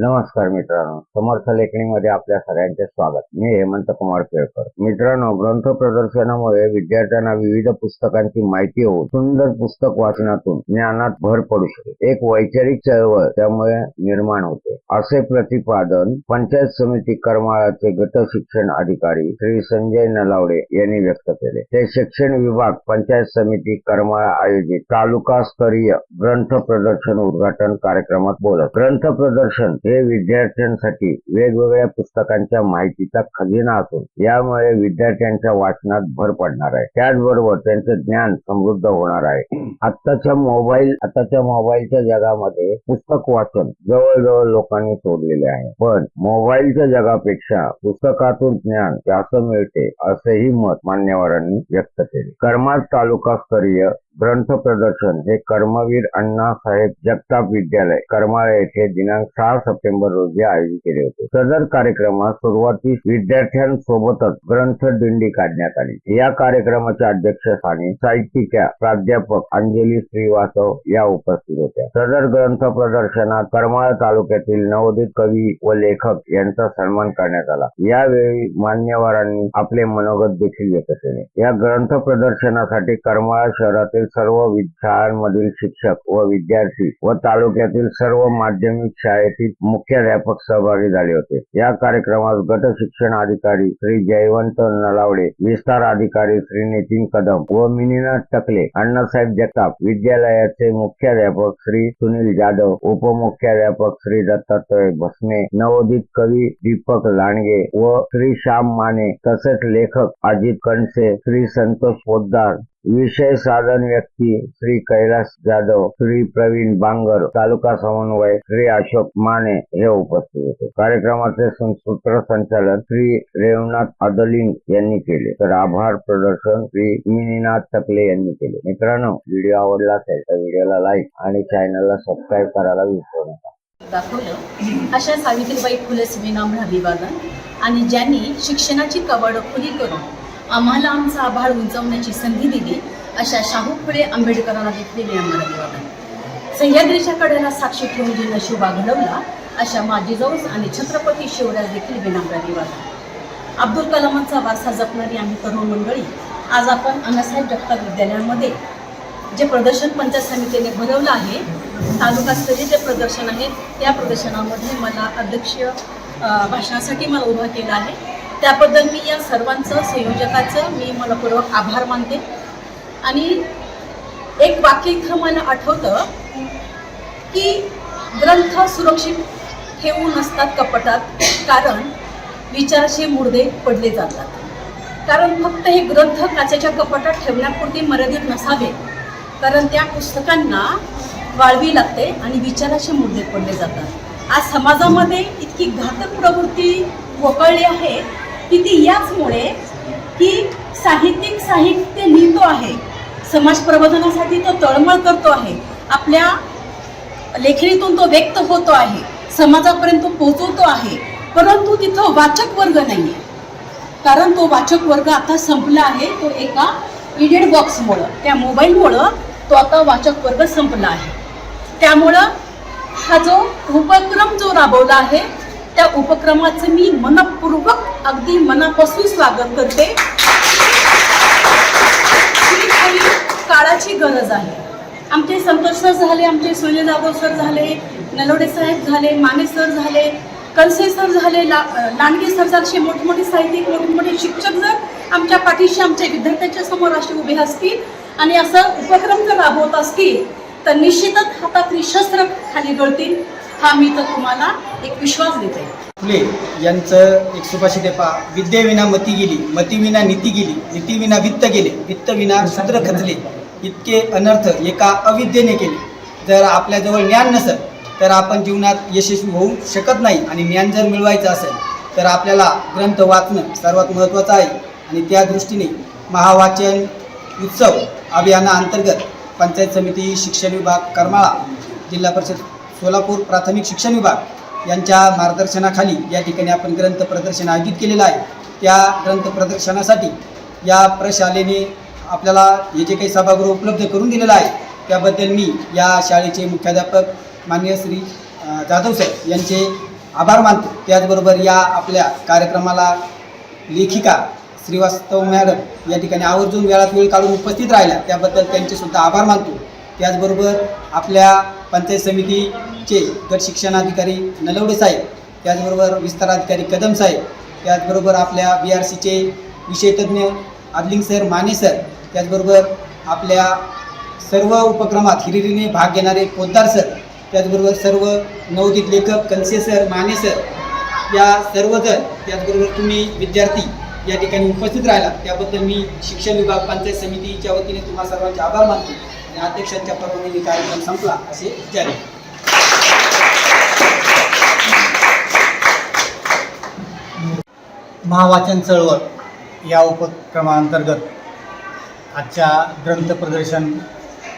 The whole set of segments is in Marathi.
नमस्कार मित्रांनो. समर्थ लेखणीमध्ये आपल्या सगळ्यांचे स्वागत. मी हेमंत कुमार केळकर मित्रांनो ग्रंथ प्रदर्शनामुळे विद्यार्थ्यांना विविध पुस्तकांची माहिती होऊन सुंदर पुस्तक वाचनातून ज्ञानात भर पडू शकते एक वैचारिक चळवळ त्यामुळे निर्माण होते. असे प्रतिपादन पंचायत समिती करमाळाचे गट शिक्षण अधिकारी श्री संजय नलावडे यांनी व्यक्त केले. ते शिक्षण विभाग पंचायत समिती करमाळा आयोजित तालुका स्तरीय ग्रंथ प्रदर्शन उद्घाटन कार्यक्रमात बोलत ग्रंथ प्रदर्शन हे विद्यार्थ्यांसाठी वेगवेगळ्या पुस्तकांच्या माहितीचा खजिना असून यामुळे विद्यार्थ्यांच्या वाचनात भर पडणार आहे. त्याचबरोबर त्यांचं ज्ञान समृद्ध होणार आहे. आत्ताच्या मोबाईल आताच्या मोबाईलच्या जगामध्ये पुस्तक वाचन जवळजवळ लोकांनी सोडलेले आहे. पण मोबाईलच्या जगापेक्षा पुस्तकातून ज्ञान जास्त मिळते असेही मत मान्यवरांनी व्यक्त केले. करमाळ तालुका स्तरीय ग्रंथ प्रदर्शन. हे कर्मवीर अण्णासाहेब जगताप विद्यालय करमाळा येथे दिनांक सहा सप्टेंबर रोजी आयोजित केले होते. सदर कार्यक्रमात सुरुवातीस विद्यार्थ्यांसोबतच ग्रंथ दिंडी काढण्यात आली. या कार्यक्रमाच्या अध्यक्षस्थानी साहित्यिका प्राध्यापक अंजली श्रीवास्तव या उपस्थित होत्या. सदर ग्रंथ प्रदर्शनात करमाळा तालुक्यातील नवोदित कवी व लेखक यांचा सन्मान करण्यात आला. यावेळी मान्यवरांनी आपले मनोगत देखील व्यक्त केले. या ग्रंथ प्रदर्शनासाठी करमाळा शहरातील सर्व शाळांमधील शिक्षक व विद्यार्थी व तालुक्यातील सर्व माध्यमिक शाळेतील मुख्याध्यापक सहभागी झाले होते. या कार्यक्रमात गट शिक्षण अधिकारी श्री जयवंत नलावडे विस्तार अधिकारी श्री नितीन कदम व मिनीनाथ टकले अण्णासाहेब जगताप विद्यालयाचे मुख्याध्यापक श्री सुनील जाधव उपमुख्याध्यापक श्री दत्तात्रय भस्मे नवोदित कवी दीपक लांडगे व श्री श्याम माने तसेच लेखक अजित कणसे श्री संतोष पोद्दार विषय साधन व्यक्ती श्री कैलास जाधव श्री प्रवीण बांगर तालुका समन्वय श्री अशोक माने हे उपस्थित होते. कार्यक्रमाचे सं- सूत्रसंचालन श्री रेवनाथ अदलिंग यांनी केले. तर आभार प्रदर्शन श्री मिनीनाथ टकले यांनी केले. मित्रांनो व्हिडिओ आवडला असेल तर व्हिडिओला लाईक आणि चॅनलला सबस्क्राईब करायला विसरू नका. दाखवलं. अशा सावित्रीबाई फुले विनाम अभिवादन आणि ज्यांनी शिक्षणाची कवाडं खुली करून आम्हाला आमचा आभाळ उंचावण्याची संधी दिली. अशा शाहू फुले आंबेडकरांना देखील आम्हाला अभिवादन सह्याद्रीच्या कडेला साक्षी ठेवून जिनं नशिबा घडवला अशा माजी जाऊस आणि छत्रपती शिवराज देखील विनम्र अभिवादन अब्दुल कलामांचा वारसा जपणारी आम्ही तरुण मंडळी आज आपण अण्णासाहेब जगताप विद्यालयामध्ये जे प्रदर्शन पंचायत समितीने भरवलं आहे तालुकास्तरीय जे प्रदर्शन आहे त्या प्रदर्शनामध्ये मला अध्यक्ष भाषणासाठी मला उभा केलं आहे. त्याबद्दल मी या सर्वांचं संयोजकाचं मी मनपूर्वक आभार मानते. आणि एक वाक्य इथं मला आठवतं की ग्रंथ सुरक्षित ठेवू नसतात कपटात कारण विचाराचे मुर्दे पडले जातात. कारण फक्त हे ग्रंथ काचेच्या कपाटात ठेवण्यापुरते मर्यादित नसावे कारण त्या पुस्तकांना वाळवी लागते आणि विचाराचे मुद्दे पडले जातात. आज समाजामध्ये इतकी घातक प्रवृत्ती वकळली आहे की ती याचमुळे की साहित्यिक साहित्य लिहितो आहे. समाज प्रबोधनासाठी तो तळमळ करतो आहे. आपल्या लेखणीतून तो व्यक्त होतो आहे. समाजापर्यंत पोहोचवतो आहे. परंतु तिथं वाचक वर्ग नाही आहे कारण तो वाचक वर्ग आता संपला आहे. तो एका इडियट बॉक्समुळं त्या मोबाईलमुळं तो आता वाचक वर्ग संपला आहे. त्यामुळं हा जो उपक्रम जो राबवला आहे त्या उपक्रमाचं मी मनपूर्वक अगदी मनापासून स्वागत करते. ही काळाची गरज आहे. आमचे संतोष सर झाले आमचे सुनील जाधव सर झाले नलोडे साहेब झाले माने सर झाले कलसे सर झाले ला लांडगे सर झाले मोठमोठे साहित्यिक मोठमोठे शिक्षक जर आमच्या पाठीशी आमच्या विद्यार्थ्यांच्या समोर असे उभे असतील आणि असं उपक्रम जर राबवत असतील तर निश्चितच हातातली शस्त्र खाली गळतील. हा मी तर तुम्हाला एक विश्वास देते. फुले यांचं एक सुभाषित पा विद्येविना मती गेली मतीविना नीती गेली नीतीविना वित्त गेले वित्तविना सूत्र खचले इतके अनर्थ एका अविद्येने केले. जर आपल्याजवळ ज्ञान नसेल तर आपण जीवनात यशस्वी होऊ शकत नाही आणि ज्ञान जर मिळवायचं असेल तर आपल्याला ग्रंथ वाचणं सर्वात महत्त्वाचं आहे. आणि त्या दृष्टीने महावाचन उत्सव अभियानाअंतर्गत पंचायत समिती शिक्षण विभाग करमाळा जिल्हा परिषद सोलापूर प्राथमिक शिक्षण विभाग यांच्या मार्गदर्शनाखाली या ठिकाणी आपण ग्रंथ प्रदर्शन आयोजित केलेलं आहे. त्या ग्रंथ प्रदर्शनासाठी या प्रशालेने आपल्याला हे जे काही सभागृह उपलब्ध करून दिलेलं आहे त्याबद्दल मी या शाळेचे मुख्याध्यापक माननीय श्री जाधव साहेब यांचे आभार मानतो. त्याचबरोबर या आपल्या कार्यक्रमाला लेखिका श्रीवास्तव मॅडम या ठिकाणी आवर्जून वेळात वेळ काढून उपस्थित राहिल्या त्याबद्दल त्यांचे सुद्धा आभार मानतो. त्याचबरोबर आपल्या पंचायत समितीचे गट शिक्षणाधिकारी नलवडे साहेब त्याचबरोबर विस्ताराधिकारी कदम साहेब त्याचबरोबर आपल्या बी आर सीचे विषयतज्ञ आदलिंग सर माने सर त्याचबरोबर आपल्या सर्व उपक्रमात हिरिरीने भाग घेणारे पोद्दार सर त्याचबरोबर सर्व नवोदित लेखक कलसे सर माने सर या सर्वजण त्याचबरोबर तुम्ही विद्यार्थी या ठिकाणी उपस्थित राहिला त्याबद्दल मी शिक्षण विभाग पंचायत समितीच्या वतीने तुम्हा सर्वांचे आभार मानतो. आणि अध्यक्षांच्या परवानगीने कार्यक्रम संपला असे जाहीर. महावाचन चळवळ या उपक्रमांतर्गत आजच्या ग्रंथ प्रदर्शन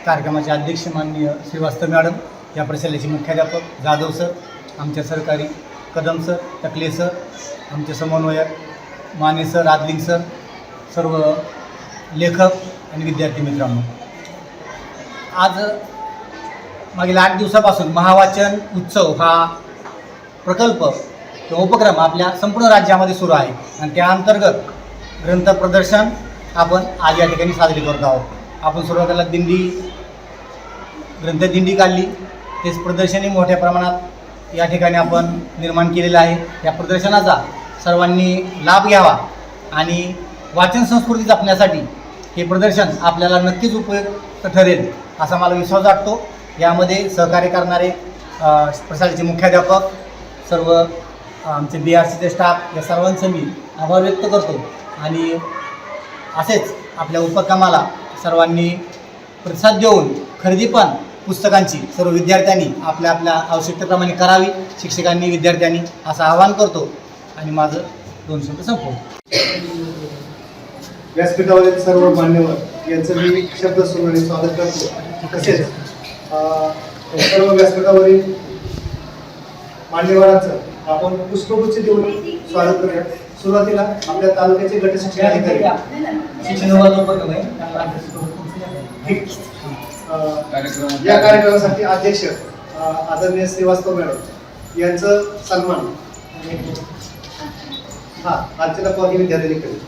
कार्यक्रमाचे अध्यक्ष माननीय श्रीवास्तव मॅडम या प्रशालेचे मुख्याध्यापक जाधव सर आमच्या सरकारी कदम सर टकले सर आमचे समन्वयक माने सर आदलिंग सर सर्व लेखक आणि विद्यार्थी मित्रांनो. आज मागील आठ दिवसापासून महावाचन उत्सव हा प्रकल्प किंवा उपक्रम आपल्या संपूर्ण राज्यामध्ये सुरू आहे. आणि त्या अंतर्गत ग्रंथ प्रदर्शन आपण आज या ठिकाणी साजरी करत आहोत. आपण सुरुवातीला दिंडी ग्रंथदिंडी काढली. तेच प्रदर्शनही मोठ्या प्रमाणात या ठिकाणी आपण निर्माण केलेलं आहे. या प्रदर्शनाचा सर्वांनी लाभ घ्यावा आणि वाचन संस्कृती जपण्यासाठी हे प्रदर्शन आपल्याला नक्कीच उपयुक्त ठरेल. असा मला विश्वास वाटतो. यामध्ये सहकार्य करणारे प्रशालेचे मुख्याध्यापक सर्व आमचे बी आर सीचे स्टाफ या सर्वांचं मी आभार व्यक्त करतो. आणि असेच आपल्या उपक्रमाला सर्वांनी प्रतिसाद देऊन खरेदी पण पुस्तकांची सर्व विद्यार्थ्यांनी आपल्या आपल्या आवश्यकतेप्रमाणे करावी शिक्षकांनी विद्यार्थ्यांनी असं आवाहन करतो. आणि माझं दोन शब्द संपव. व्यासपीठावरील सर्व मान्यवर यांचं मी शब्द सुनाने स्वागत करतो. तसेच सर्व व्यासपीठावरील मान्यवरांचं आपण पुष्पगुच्छ देऊन स्वागत करूया. सुरुवातीला आपल्या तालुक्याचे गट शिक्षण अधिकारी. या कार्यक्रमासाठी अध्यक्ष आदरणीय श्रीवास्तव मॅडम यांचं सन्मान. हा अर्चना पवार विद्यार्थी करेल